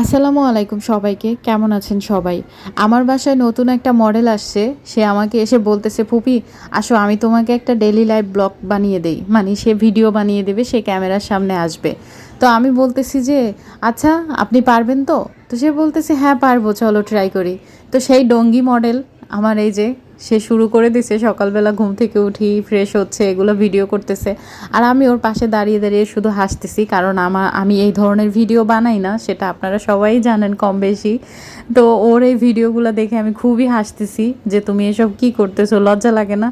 আসসালামু আলাইকুম সবাইকে, কেমন আছেন সবাই? আমার বাসায় নতুন একটা মডেল আসছে, সে আমাকে এসে বলতেছে, ফুপি, আসো, আমি তোমাকে একটা ডেলি লাইভ ব্লগ বানিয়ে দেই। মানে সে ভিডিও বানিয়ে দেবে, সে ক্যামেরার সামনে আসবে। তো আমি বলতেছি যে আচ্ছা আপনি পারবেন তো? তো সে বলতেছে হ্যাঁ পারব, চলো ট্রাই করি। তো সেই ডঙ্গি মডেল, আমার এই যে সে শুরু করে দিছে, সকালবেলা ঘুম থেকে উঠি ফ্রেশ হচ্ছে, এগুলো ভিডিও করতেছে। আর আমি ওর পাশে দাঁড়িয়ে দাঁড়িয়ে শুধু হাসতেছি, কারণ আমার, আমি এই ধরনের ভিডিও বানাই না, সেটা আপনারা সবাই জানেন কম বেশি। তো ওর এই ভিডিওগুলো দেখে আমি খুবই হাসতেছি যে, তুমি এসব কি করতেছো? লজ্জা লাগে না?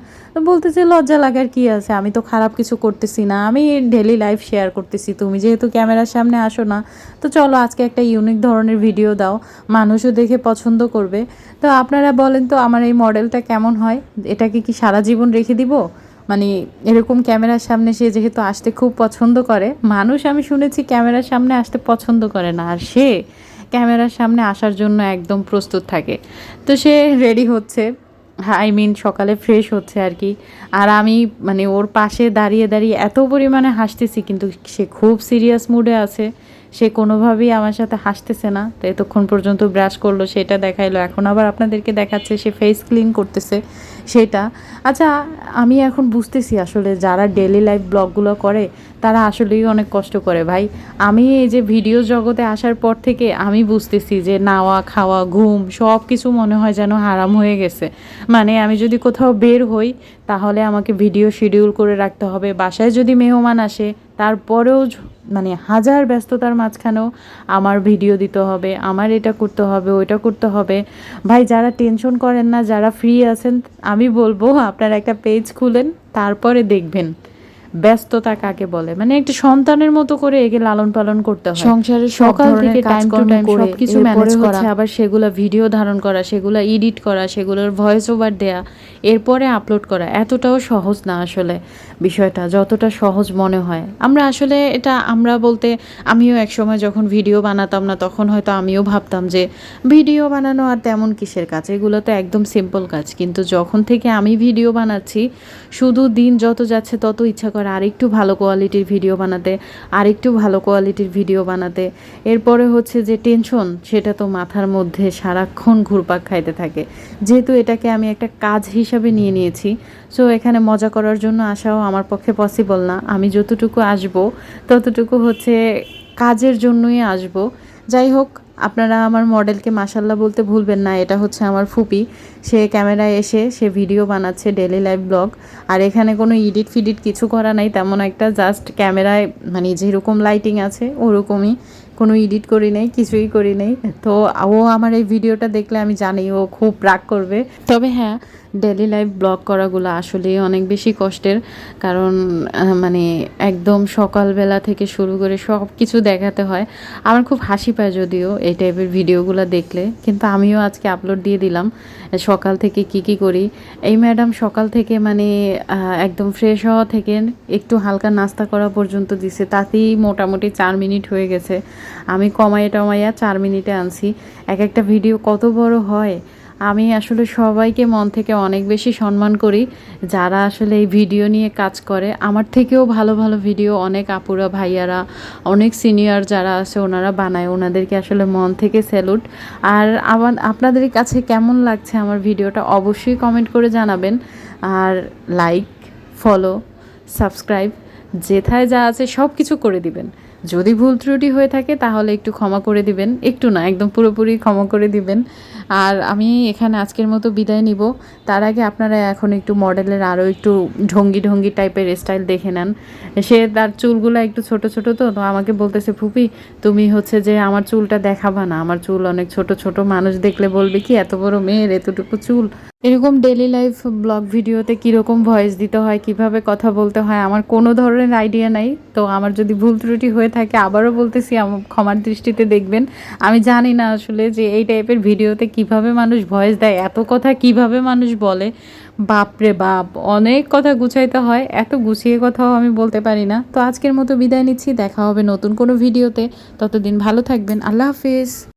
বলতেছে, লজ্জা লাগার কি আছে? আমি তো খারাপ কিছু করতেছি না। আমি ডেলি লাইফ শেয়ার করতেছি। তুমি যেহেতু ক্যামেরার সামনে আসো না, তো চলো আজকে একটা ইউনিক ধরনের ভিডিও দাও। মানুষও দেখে পছন্দ করবে। তো আপনারা বলেন তো, আমার এই মডেলটা কেমন হয়? এটাকে কি সারা জীবন রেখে দিব? মানে এরকম ক্যামেরার সামনে সে যেহেতু আসতে খুব পছন্দ করে, মানুষ আমি শুনেছি ক্যামেরার সামনে আসতে পছন্দ করে না। আর সে ক্যামেরার সামনে আসার জন্য একদম প্রস্তুত থাকে। তো সে রেডি হচ্ছে। আই মিন সকালে ফ্রেশ হচ্ছে আর কি। আর আমি মানে ওর পাশে দাঁড়িয়ে দাঁড়িয়ে এত পরিমাণে হাসতেছি, কিন্তু সে খুব সিরিয়াস মুডে আছে। সে কোনোভাবেই আমার সাথে হাসতেছে না। তো এতক্ষণ পর্যন্ত ব্রাশ করল, সেটা দেখাইলো। এখন আবার আপনাদেরকে দেখাচ্ছে, সে ফেস ক্লিন করতেছে সেটা। আচ্ছা আমি এখন বুঝতেছি আসলে যারা ডেলি লাইফ ব্লগগুলো করে, তারা আসলেই অনেক কষ্ট করে ভাই। আমি এই যে ভিডিও জগতে আসার পর থেকে আমি বুঝতেছি যে নাওয়া, খাওয়া, ঘুম সব কিছু মনে হয় যেন হারাম হয়ে গেছে। মানে আমি যদি কোথাও বের হই, তাহলে আমাকে ভিডিও শিডিউল করে রাখতে হবে। বাসায় যদি মেহমান আসে তারপরেও মানে হাজার ব্যস্ততার মাঝখানেও আমার ভিডিও দিতে হবে, আমার এটা করতে হবে, ওইটা করতে হবে। ভাই, যারা টেনশন করেন না, যারা ফ্রি আছেন, আমি বলব আপনারা একটা পেজ খুলেন, তারপরে দেখবেন। ব্যস্ততা কাকে বলে? মানে একটা সন্তানের মতো করে একে লালন পালন করতে হয়। সংসারের সকাল থেকে টাইম টু টাইম সবকিছু ম্যানেজ করা। আবার সেগুলো ভিডিও ধারণ করা সেগুলো এডিট করা সেগুলোর ভয়েস ওভার দেয়া এরপরে আপলোড করা। এতটাও সহজ না আসলে বিষয়টা যতটা সহজ মনে হয়। আমরা আসলে এটা আমরা বলতে আমিও একসময় যখন ভিডিও বানাতাম না তখন হয়তো আমিও ভাবতাম যে ভিডিও বানানো আর তেমন কিসের কাজ? এগুলো তো একদম সিম্পল কাজ। কিন্তু যখন থেকে আমি ভিডিও বানাচ্ছি শুধু দিন যত যাচ্ছে তত ইচ্ছা করে আরেকটু ভালো কোয়ালিটির ভিডিও বানাতে, আরেকটু ভালো কোয়ালিটির ভিডিও বানাতে। এরপরে হচ্ছে যে টেনশন সেটা তো মাথার মধ্যে সারাক্ষণ ঘুরপাক খাইতে থাকে। যেহেতু এটাকে আমি একটা কাজ হিসাবে নিয়ে নিয়েছি সো এখানে মজা করার জন্য আসাও আমার পক্ষে পসিবল না। আমি যতটুকু আসব, ততটুকু হচ্ছে কাজের জন্যই আসব। যাই হোক আপনারা আমার মডেলকে মাসাল্লাহ বলতে ভুলবেন না, এটা হচ্ছে আমার ফুপি। সে ক্যামেরায় এসে, সে ভিডিও বানাচ্ছে ডেলি লাইভ ব্লগ আর এখানে কোনো ইডিট ফিডিট কিছু করা নাই, তেমন একটা জাস্ট ক্যামেরায় মানে যেরকম লাইটিং আছে, ওরকমই। কোনো এডিট করি নেই, কিছুই করি নেই। তো ও আমার এই ভিডিওটা দেখলে আমি জানি ও খুব রাগ করবে। তবে হ্যাঁ ডেলি লাইফ ব্লগ করাগুলো আসলেই অনেক বেশি কষ্টের। কারণ মানে একদম সকালবেলা থেকে শুরু করে সব কিছু দেখাতে হয়। আমার খুব হাসি পায় যদিও এই টাইপের ভিডিওগুলো দেখলে। কিন্তু আমিও আজকে আপলোড দিয়ে দিলাম সকাল থেকে কি কি করি। এই ম্যাডাম সকাল থেকে মানে একদম ফ্রেশ হওয়া থেকে একটু হালকা নাস্তা করা পর্যন্ত দিছে। তাতেই মোটামুটি চার মিনিট হয়ে গেছে। আমি কমাইয়া টমাইয়া চার মিনিটে আনছি। এক একটা ভিডিও কত বড় হয়। আমি আসলে সবাইকে মন থেকে অনেক বেশি সম্মান করি যারা আসলে এই ভিডিও নিয়ে কাজ করে। আমার থেকেও ভালো ভালো ভিডিও অনেক আপুরা, ভাইয়ারা, অনেক সিনিয়র যারা আছে ওনারা বানায়, ওনাদেরকে আসলে মন থেকে স্যালুট। আর আমার, আপনাদের কাছে কেমন লাগছে আমার ভিডিওটা অবশ্যই কমেন্ট করে জানাবেন। আর লাইক, ফলো, সাবস্ক্রাইব, যেথায় যা আছে সব কিছু করে দিবেন। যদি ভুল ত্রুটি হয়ে থাকে, তাহলে একটু ক্ষমা করে দিবেন। একটু না, একদম পুরোপুরি ক্ষমা করে দিবেন। আর আমি এখানে আজকের মতো বিদায় নিব। তার আগে আপনারা এখন একটু মডেলের আরও একটু ঢঙ্গি ঢঙ্গি টাইপের স্টাইল দেখে নেন। সে তার চুলগুলো একটু ছোট ছোট তো আমাকে বলতেছে, ফুপি, তুমি হচ্ছে যে আমার চুলটা দেখাবা না। আমার চুল অনেক ছোট ছোট। মানুষ দেখলে বলবে, কি এত বড় মেয়ের, এতটুকু চুল এরকম ডেলি লাইফ ব্লগ ভিডিওতে কীরকম ভয়েস দিতে হয়, কীভাবে কথা বলতে হয়, আমার কোনো ধরনের আইডিয়া নাই। তো আমার যদি ভুল ত্রুটি হয়ে থাকে, আবারও বলতেছি আমার ক্ষমার দৃষ্টিতে দেখবেন। আমি জানি না আসলে যে এই টাইপের ভিডিওতে কীভাবে মানুষ ভয়েস দেয়, এত কথা কীভাবে মানুষ বলে। বাপরে বাপ, অনেক কথা গুছাইতে হয়, এত গুছিয়ে কথাও আমি বলতে পারি না। তো আজকের মতো বিদায় নিচ্ছি, দেখা হবে নতুন কোনো ভিডিওতে ততদিন ভালো থাকবেন, আল্লাহ হাফিজ।